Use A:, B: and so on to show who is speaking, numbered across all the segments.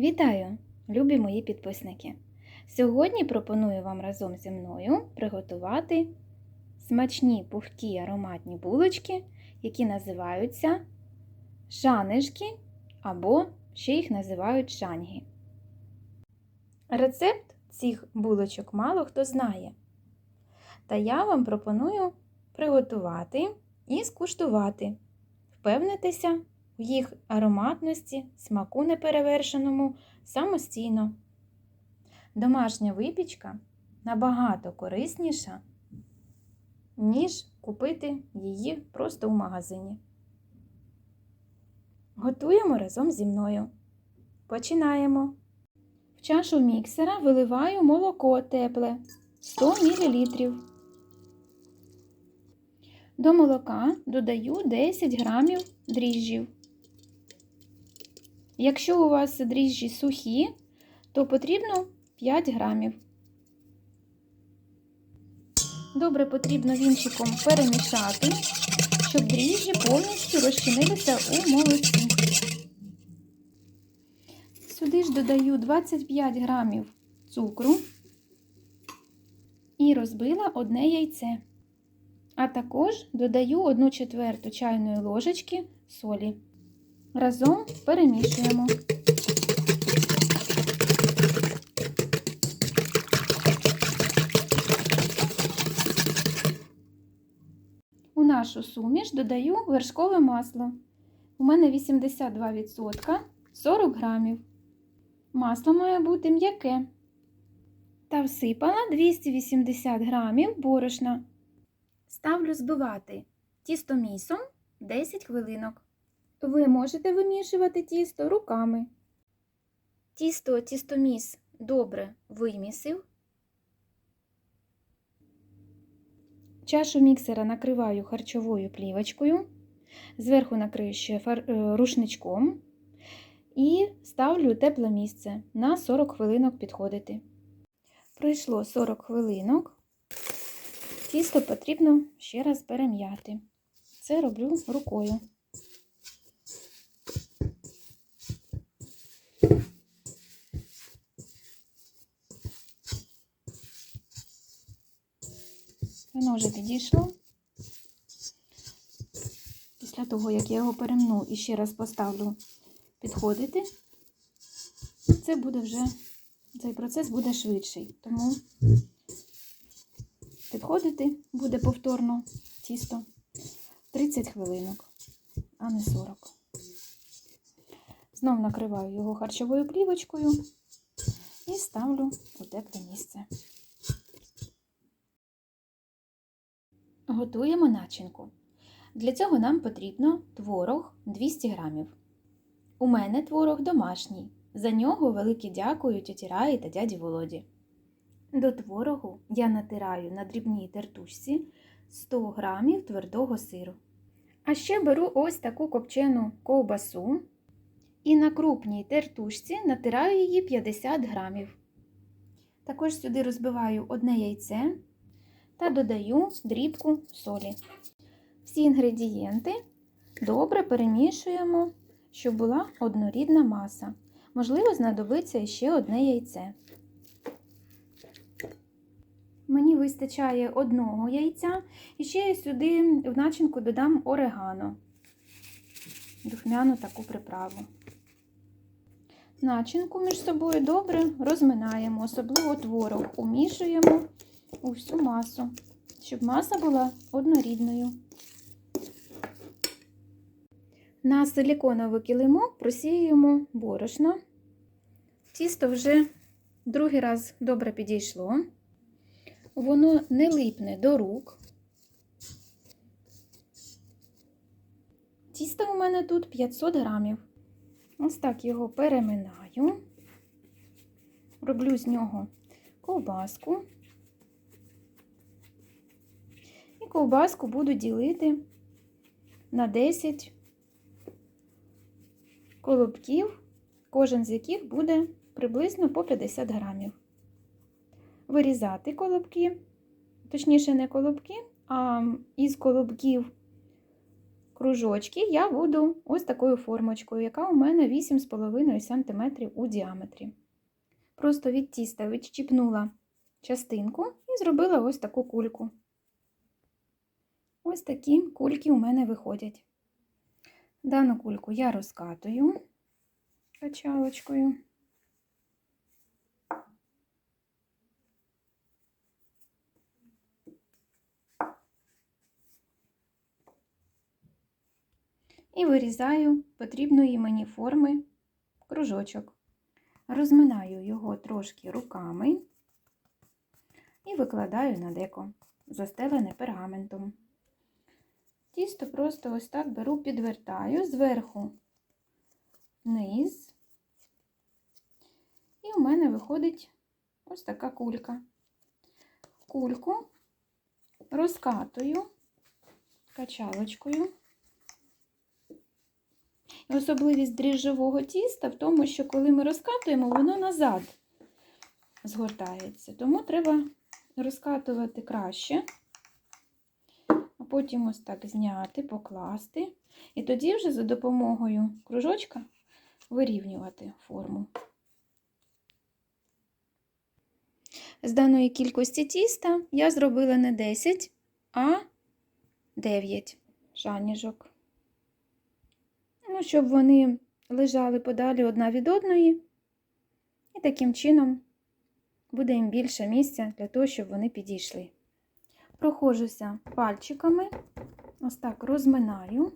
A: Вітаю, любі мої підписники! Сьогодні пропоную вам разом зі мною приготувати смачні пухкі ароматні булочки, які називаються шанишки або ще їх називають шаньги. Рецепт цих булочок мало хто знає. Та я вам пропоную приготувати і скуштувати, впевнитися в їх ароматності, смаку неперевершеному самостійно. Домашня випічка набагато корисніша, ніж купити її просто в магазині. Готуємо разом зі мною. Починаємо. В чашу міксера виливаю молоко тепле 100 мл. До молока додаю 10 грамів дріжджів. Якщо у вас дріжджі сухі, то потрібно 5 грамів. Добре потрібно вінчиком перемішати, щоб дріжджі повністю розчинилися у молоці. Сюди ж додаю 25 грамів цукру і розбила одне яйце. А також додаю 1 четверту чайної ложечки солі. Разом перемішуємо. У нашу суміш додаю вершкове масло. У мене 82% 40 грамів. Масло має бути м'яке. Та всипала 280 грамів борошна. Ставлю збивати тісто місом 10 хвилинок. Ви можете вимішувати тісто руками. Тісто тістоміс добре вимісив. Чашу міксера накриваю харчовою плівочкою, зверху накрию ще фар... рушничком і ставлю тепле місце на 40 хвилинок підходити. Пройшло 40 хвилинок. Тісто потрібно ще раз перем'яти. Це роблю рукою. Воно вже підійшло. Після того, як я його перемну і ще раз поставлю підходити, це буде вже, цей процес буде швидший. Тому підходити буде повторно тісто 30 хвилинок, а не 40. Знов накриваю його харчовою плівочкою і ставлю у тепле місце. Готуємо начинку. Для цього нам потрібно творог 200 грамів. У мене творог домашній. За нього велике дякую тіті Раї та дяді Володі. До творогу я натираю на дрібній тертушці 100 грамів твердого сиру. А ще беру ось таку копчену ковбасу і на крупній тертушці натираю її 50 грамів. Також сюди розбиваю одне яйце та додаю дрібку солі. Всі інгредієнти добре перемішуємо, щоб була однорідна маса. Можливо, знадобиться ще одне яйце. Мені вистачає одного яйця, і ще сюди в начинку додам орегано, духмяну таку приправу. Начинку між собою добре розминаємо, особливо творог умішуємо у всю масу, щоб маса була однорідною. На силіконовий килимок просіюємо борошно. Тісто вже другий раз добре підійшло. Воно не липне до рук. Тісто у мене тут 500 грамів. Ось так його переминаю, роблю з нього ковбаску. Ковбаску буду ділити на 10 колобків, кожен з яких буде приблизно по 50 грамів. Вирізати колобки, точніше, не колобки, а із колобків кружочки я буду ось такою формочкою, яка у мене 8,5 см у діаметрі. Просто від тіста відщіпнула частинку і зробила ось таку кульку. Ось такі кульки у мене виходять. Дану кульку я розкатую качалочкою. І вирізаю потрібної мені форми кружочок. Розминаю його трошки руками і викладаю на деко, застелене пергаментом. Тісто просто ось так беру, підвертаю зверху вниз, і у мене виходить ось така кулька. Кульку розкатую качалочкою. І особливість дріжджового тіста в тому, що коли ми розкатуємо, воно назад згортається. Тому треба розкатувати краще, потім ось так зняти, покласти. І тоді вже за допомогою кружочка вирівнювати форму. З даної кількості тіста я зробила не 10, а 9 шаніжок. Ну, щоб вони лежали подалі одна від одної, і таким чином буде їм більше місця для того, щоб вони підійшли. Проходжуся пальчиками, ось так розминаю.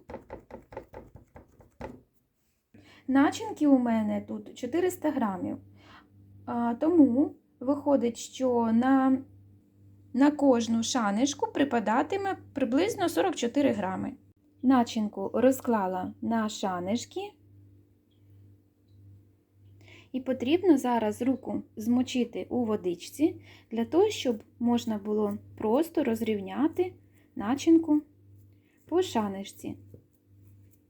A: Начинки у мене тут 400 грамів, тому виходить, що на, на кожну шанишку припадатиме приблизно 44 грами. Начинку розклала на шанишки. І потрібно зараз руку змочити у водичці, для того, щоб можна було просто розрівняти начинку по шанишці,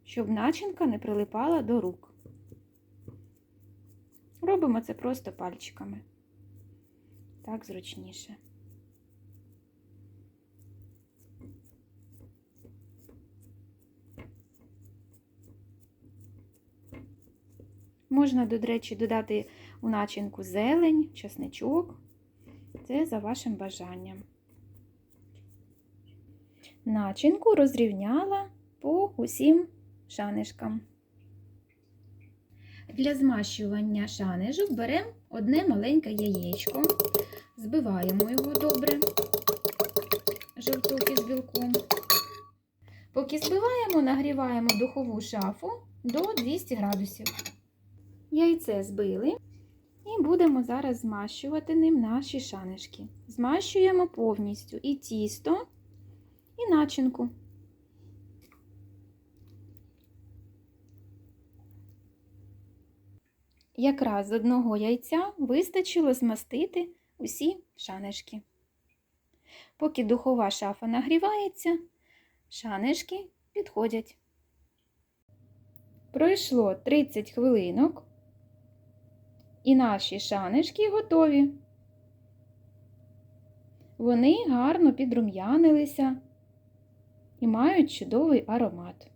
A: щоб начинка не прилипала до рук. Робимо це просто пальчиками. Так зручніше. Можна, до речі, додати у начинку зелень, чесничок. Це за вашим бажанням. Начинку розрівняла по усім шанишкам. Для змащування шанишок беремо одне маленьке яєчко, збиваємо його добре, жовток із білком. Поки збиваємо, нагріваємо духову шафу до 200 градусів. Яйце збили і будемо зараз змащувати ним наші шанишки. Змащуємо повністю і тісто, і начинку. Якраз з одного яйця вистачило змастити усі шанишки. Поки духова шафа нагрівається, шанишки підходять. Пройшло 30 хвилинок. І наші шанишки готові. Вони гарно підрум'янилися і мають чудовий аромат.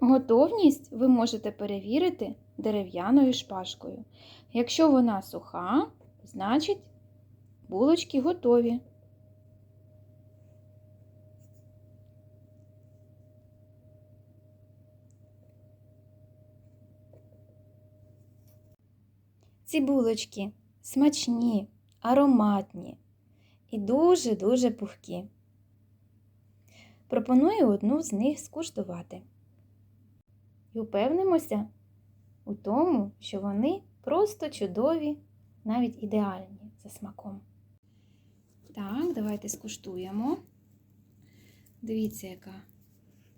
A: Готовність ви можете перевірити дерев'яною шпажкою. Якщо вона суха, значить булочки готові. Ці булочки смачні, ароматні і дуже-дуже пухкі. Пропоную одну з них скуштувати. І упевнимося у тому, що вони просто чудові, навіть ідеальні за смаком. Так, давайте скуштуємо. Дивіться, яка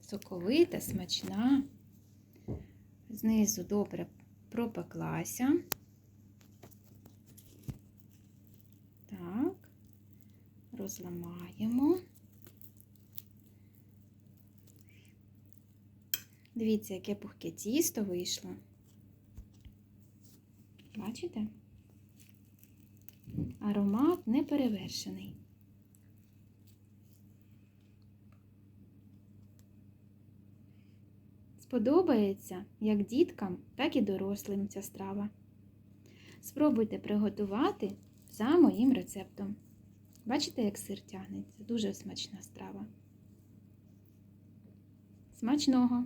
A: соковита, смачна. Знизу добре пропеклася. Так, розламаємо. Дивіться, яке пухке тісто вийшло. Бачите? Аромат неперевершений. Подобається як діткам, так і дорослим ця страва. Спробуйте приготувати за моїм рецептом. Бачите, як сир тягнеться? Дуже смачна страва. Смачного!